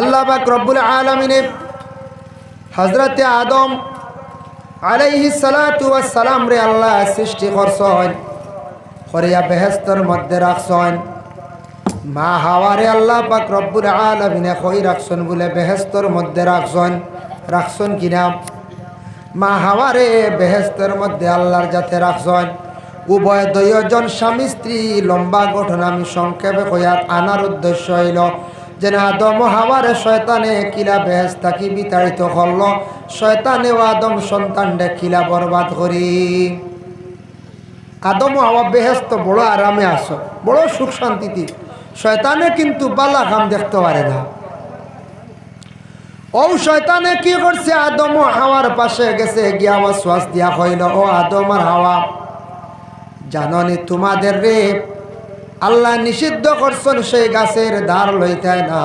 আল্লাহ পাক রব্বুল আলমিনে হজরতে আদম আলাইহি সালাম রে আল্লাহ সৃষ্টি করছেন, করিয়া বেহেস্তর মধ্যে রাখছেন। মা হাওয়ারে আল্লাহ পাক রব্বুল আলমিনে কই রাখছেন বলে বেহেস্তর মধ্যে রাখছেন রাখছেন কিনা? মা হাওয়ারে বেহেস্তর মধ্যে আল্লাহর যাতে রাখছেন। উভয় দুইজন স্বামী স্ত্রী, লম্বা গঠন আমি সংক্ষেপে কইয়াত আনার উদ্দেশ্য হইল যে না আদম হাওয়ারে শয়তানে কিলা বেহেস্তা কি বিতাড়িত করল? শয়তানে ও আদম সন্তানরে কিলা বরবাদ করি। আদম হাওয়া হাওয়া তো বড় আরামে আসো বড় সুখ শান্তিতে। শয়তানে কিন্তু বালা কাম দেখতে পারে না। ও শয়তানে কি করছে? আদম হাওয়ার পাশে গেছে, গিয়া আমার শ্বাস দিয়া হইল ও আদম আর হাওয়া, জাননি তোমাদের রে আল্লাহ নিষিদ্ধ করছেন, সেই গাছের ধার লইতায় না,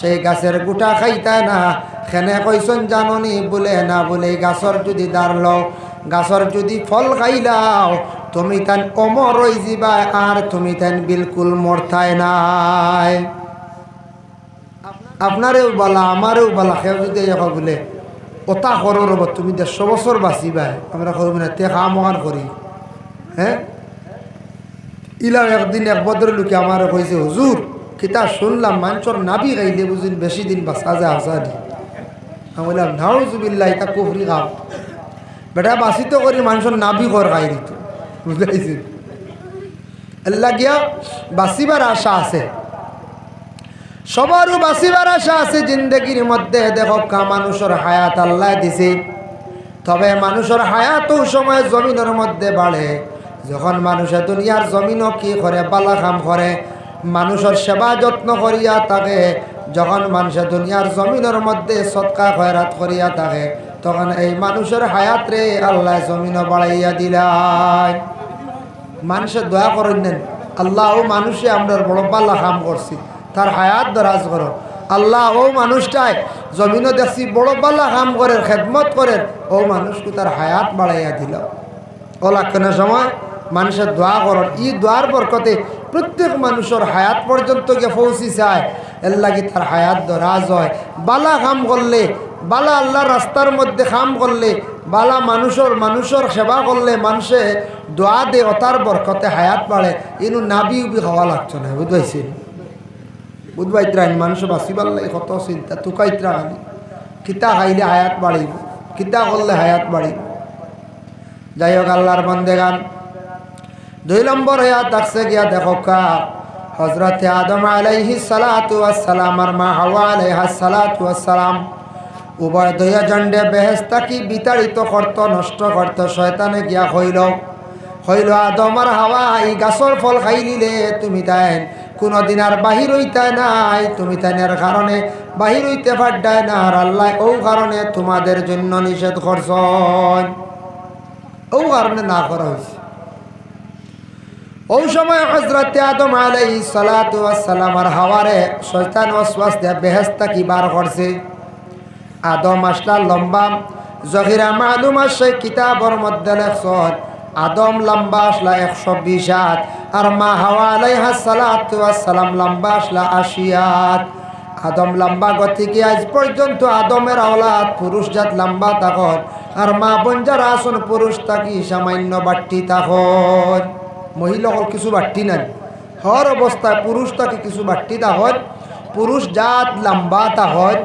সেই গাছের গুটা খাইতায় না। খেনে কইসন জাননি, বলে না, বলে গাছর যদি দাঁড় লও, গাছর যদি ফল খাইলাও তুমি তান অমর রই যাবাই আর তুমি তান বিলকুল মরতায় নাই। আপনারেও বলা, আমারেও বলা, কেউ যদি এখন বলে ওটা করো রব, তুমি দেড়শো বছর বাঁচিবাই, আমরা করব না তে কাম করি? হ্যাঁ? ইলাম একদিন এক ভদ্রলোকে আমার কইছে, হুজুর, কিতা শুনলাম মানুষের নাবি গাইলে বুঝিন বেশি দিন বাঁচা যায় আসাদি আমি বললাম, নাউজুবিল্লাহ, এটা কুফরি খাম বেটা বাঁচিত করি মানুষের নাবি ঘর খাই দিত। বুঝাইছি। আল্লাহ গিয়া বাঁচিবার আশা আছে। সবারও বাঁচিবার আশা আছে, জিন্দগির মধ্যে দেখো কা মানুষের হায়াত আল্লাহ দিছে। তবে মানুষের হায়াতও সময় জমিনের মধ্যে বাড়ে। যখন মানুষে দুনিয়ার জমিনও কি করে বালা কাম করে, মানুষের সেবা যত্ন করিয়া থাকে, যখন মানুষে দুনিয়ার জমিনের মধ্যে সৎকা খয়রাত করিয়া থাকে, তখন এই মানুষের হায়াত রে আল্লাহ জমিনও বাড়াইয়া দিলাই। মানুষের দয়া করেন নেন, আল্লাহ ও মানুষে আমরা বড় পাল্লা কাম করছি, তার হায়াত দরাজ করো। আল্লাহ ও মানুষটাই জমিনও দেখছি বড় পাল্লা কাম করে খেদমত করে ও মানুষকে তার হায়াত বাড়াইয়া দিল। ও লাক্ষণের সময়? মানুষের দোয়া করন। ই দোয়ার বরকতে প্রত্যেক মানুষের হায়াত পর্যন্ত গিয়ে পৌঁছি চায় এর লাগি তার হায়াত দরাজ হয়। বালা কাম করলে, বালা আল্লাহর রাস্তার মধ্যে কাম করলে, বালা মানুষের মানুষের সেবা করলে মানুষে দোয়া দে অতার বরকতে হায়াত বাড়ে। ইনু নাবি উবি খাওয়া লাগছে না বুঝবাইছেন বুধবাইত্রাইন মানুষ বাঁচিবার লাগে, কত চিন্তা তুকাইত্রা খালি কিতা খাইলে হায়াত বাড়িব, কিতা করলে হায়াত বাড়িব। যাই হোক, আল্লাহর বন্দে গান দুই নম্বর হইয়া থাকছে গিয়া দেখো কা। হজরতে আদম আলাইহি সালাতু আসসালাম আর মা হাওয়া আলাইহা সালাতু উভয় দইয়া জন্ডে বেহেস্তা কি বিতাড়িত করত, নষ্ট করত, শয়তানে গিয়া হইল। হইল আদম আর হাওয়া, এই গাছর ফল খাই নিলে তুমি তাই কোনোদিন আর বাহির হইতায় নাই, তুমি তাইনের কারণে বাহির হইতে পারডায় না আর আল্লাহ ও কারণে তোমাদের জন্য নিষেধ করছেন। ও কারণে না করা হয়েছে ওই সময় হজরত আদম আলাই সালাম আর হাওয়ারে শৈতান ওয়াসওয়াস দিয়ে বেহেস্তা কি বার করছে? আদম আসলা লম্বা, জহিরা মালুম আসে কিতাবর মধ্যে লেখছন আদম লম্বা আসলা একশো বিশ হাত আর মা হাওয়া আলাইহা সালাম লম্বা আসলা আশিয়াত আদম লম্বা গতিকে আজ পর্যন্ত আদমের আওলাদ পুরুষ জাত লম্বা তখন, আর মা বঞ্জার আসন পুরুষ তাকি সামান্য বাট্টি তখন। মহিলাসকল কিছু বাট্টি নাই। হর অবস্থায় পুরুষ তাকে কিছু বাট্টি তাহত পুরুষ জাত লম্বা তা হয়।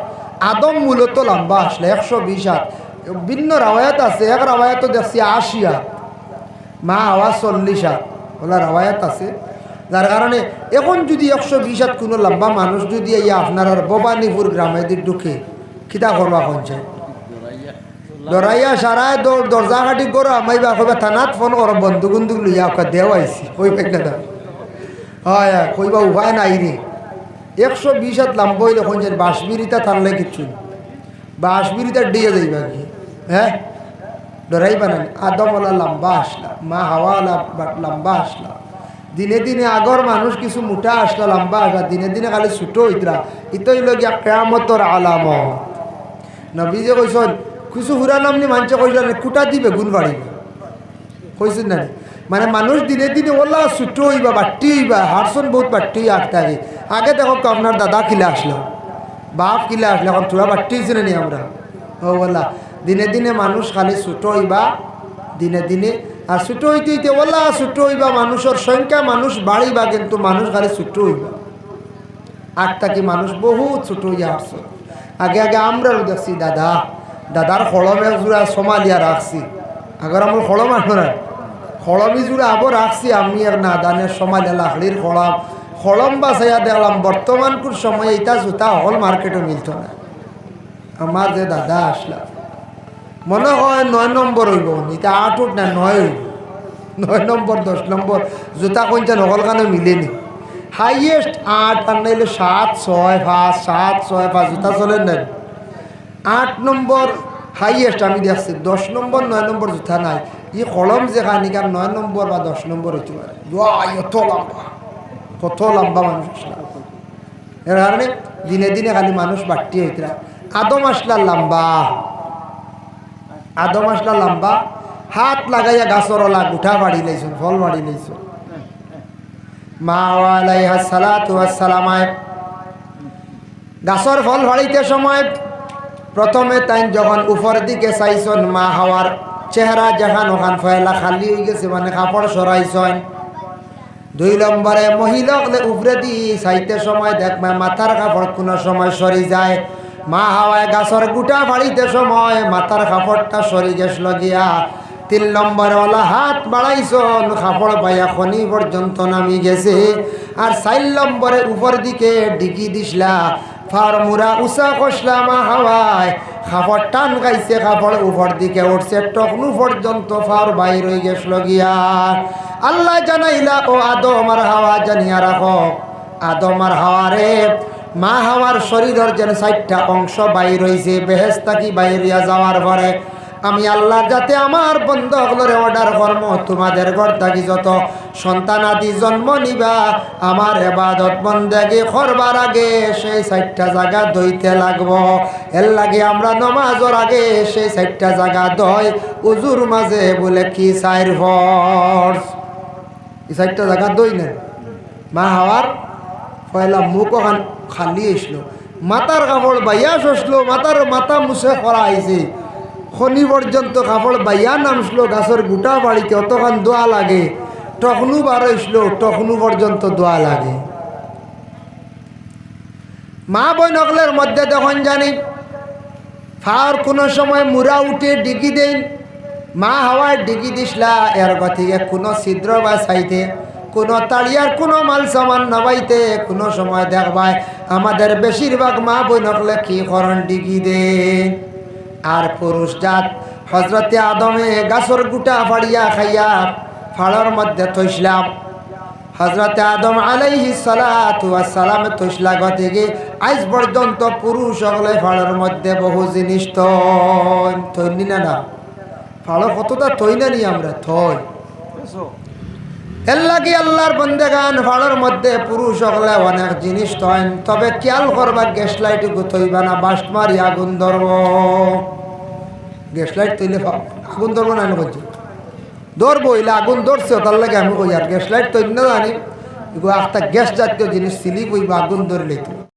আদম মূলত লম্বা আসলে, একশো বিশ হাত। ভিন্ন রাওয়ায়াত আছে, এক রাওয়ায়াত দেখছি আশি হাত। মা আওয়াজ চল্লিশ হাত ওলা রাওয়ায়াত আছে। যার কারণে এখন যদি একশো বিশ হাত কোনো লম্বা মানুষ যদি এই আপনার আর ভবানীপুর গ্রামে ঢুকে খিতা করবা কনছে দরাইয়া সারায় দৌড় দরজা কাটি করো আমি বা কইবা, থানাত ফোন করো বন্ধু বন্ধু লইয়া ওকে দেও আইসি কইবা না হয় কইবা উপায় নাই রে। একশো বিশ হাত লাম্ব কোন যে বাঁশবিরিতা থানলে কিচ্ছু বাঁশবিরিতা ডিয়ে যাইবা কি? হ্যাঁ ডরাইবা না আদমওয়ালা লম্বা আসলা, মা হাওয়ালা লম্বা আসলা। দিনে দিনে আগর মানুষ কিছু মোটা আসলা, লম্বা আসলা, দিনে দিনে খালি ছুটো হইতরা। ইতই লগিয়া কেয়ামতর আলাম নবী যে কইসন কিছু হুরা নামনি মানুষে কইসন কুটা দিবে গুণ বাড়িবে কইছেন না মানে মানুষ দিনে দিনে ওলা ছুটো হইবা, বাট্টি হইবা, হারসন বহুত বাট্টি আটকাবে আগে দেখো আপনার দাদা কিলা আসলো, বাপ কিলা আসলে, এখন তোরা বাট্টিছি নি আমরা। ও বলা দিনে দিনে মানুষ খালি ছোটো হইবা, দিনে দিনে। আর ছোটো হইতে হইতে বলা ছোটো হইবা, মানুষের সংখ্যা মানুষ বাড়িবা, কিন্তু মানুষ খালি ছোটো হইবা। আর তাকে মানুষ বহুত ছোট হইয়া আসছে আগে আগে আমরাও দেখছি, দাদা দাদার খড়মে জোড়া সমালিয়া রাখছি আগর আমার খড়ম না। খড়মি জোড়া আবার রাখছি আমি আর না দানের সমালিয়া লাকড়ির খড়ম খড়ম বাসাইয়া দেখলাম বর্তমান কোন সময় এটা জুতা হল মার্কেটে মিলত না। আমার যে দাদা আসলা মনে হয় নয় নম্বর হইব। এটা আট উঠ না নয় হইব। নয় নম্বর দশ নম্বর জুতা কোনটা নকল কানে মিলেনি। হাইয়েস্ট আট আর নাইলে সাত ছয় পাঁচ, সাত ছয় পাঁচ, জুতা চলে নেন আট নম্বর হাইয়েস্ট আমি দেখছি দশ নম্বর, নয় নম্বর জুতা নাই। ই কলম যে খানিকার নয় নম্বর বা দশ নম্বর হইতে পারে। এত লম্বা। কত লম্বা মানুষ আসলা। এর কারণে দিনে দিনে খালি মানুষ বাড়তি হইতরা আদম আসলা লম্বা। আদম আসলা লম্বা। হাত লাগাইয়া গাছর ওলা গুঠা বাড়ি লাইছুন ফল বাড়ি লাইছুন মা আলাইহা সালাতু আসসালামায় গাছর ফল ভাড়িতে সময় প্রথমে তাই যখন উপর দিকে চাইছন, মা হাওয়ার চেহারা যেখান ওখান ফয়লা খালি হয়ে গেছে মানে কাপড় সরাইছন। দুই নম্বরে মহিলাকলে উপরে দি চাইতে সময় দেখবে মাথার কাপড় কোনো সময় সরি যায়। মা হাওয়ায় গাছর গুটা বাড়িতে সময় মাথার কাপড়টা সরি গেছিল গিয়া তিন নম্বরে, ওলা হাত বাড়াইছন, কাপড় পাইয়া খনি পর্যন্ত নামি গেছে। আর চার নম্বরে, উপর দিকে ডিগি দিসলা ফার মুরা উষা কষলা মা হাওয়ায়। কাপড় টান গাইছে কাপড় উপর দিকে উঠছে টকনু পর্যন্ত ফার বাইর হয়ে গেছিল গিয়া। আল্লাহ জানাইলা, ও আদম হাওয়া জানিয়া রাখো, আদম আর হাওয়ারে মা হাওয়ার শরীরের যেন চারটা অংশ বাইর হয়েছে বেহেস্তা কি বাইরিয়া যাওয়ার পরে আমি আল্লাহ যাতে আমার বন্ধগুলোরে অর্ডার কর্ম, তোমাদের ঘর থাকি যত সন্তান আদি জন্ম নিবা, আমার এবাদত বন্দেগি করবার আগে সেই চারটা জায়গা দইতে লাগব। এর লাগে আমরা নমাজর আগে সেই চারটা জায়গা দই উজুর মাঝে বলে কি চাইর ফর্স এই চারটা জায়গা দই নেন। মা হাওয়ার পয়লা মুখ খালি আসলো মাতার কাপড় বাইয়া সসলো মাতার মাথা মুছে করা আইছে শনি পর্যন্ত কাপড় বাইয়া নামছিল, গাছের গোটা বাড়িতে অতখান দোয়া লাগে। টকনু বার হইছিল টকনু পর্যন্ত দোয়া লাগে। মা বৈনকলের মধ্যে তখন জানি ফাওয়ার কোনো সময় মুরা উঠে ডিগি দেন, মা হাওয়ায় ডিগি দিসলা এর গতিকে কোনো ছিদ্র বা চাইতে, কোনো তাড়িয়ার কোনো মাল সামান নামাইতে কোনো সময় দেখবায় আমাদের বেশিরভাগ মা বৈনকলে কি করণ ডিগি দেন। আর পুরুষ জাত। হজরতে আদমে গাছর গুটা ফাড়িয়া খাইয়া ফাড়ার মধ্যে থইসলাম। হজরতে আদম আলাইহি সালামে তৈসলা গতিকে আজ পর্যন্ত পুরুষ সকলে ফাড়ার মধ্যে বহু জিনিস থইনি। না না? ফাড়ো কতটা নি আমরা? থই। এর কি আল্লাহর বন্দেগান ভাড়ার মধ্যে পুরুষ হলে অনেক জিনিস তয়েন তবে খেয়াল করবা গ্যাস লাইটুকু থইবা না বাস্ট মারি আগুন ধরব। গ্যাস লাইট তৈলে আগুন ধরবো না করছি ধরবো, এলে আগুন ধরছে, তার লাগে আমি কই আর গ্যাস লাইট তৈরি না জানি। একটা গ্যাস জাতীয় জিনিস সিলিপ হইবা আগুন ধরলে তো।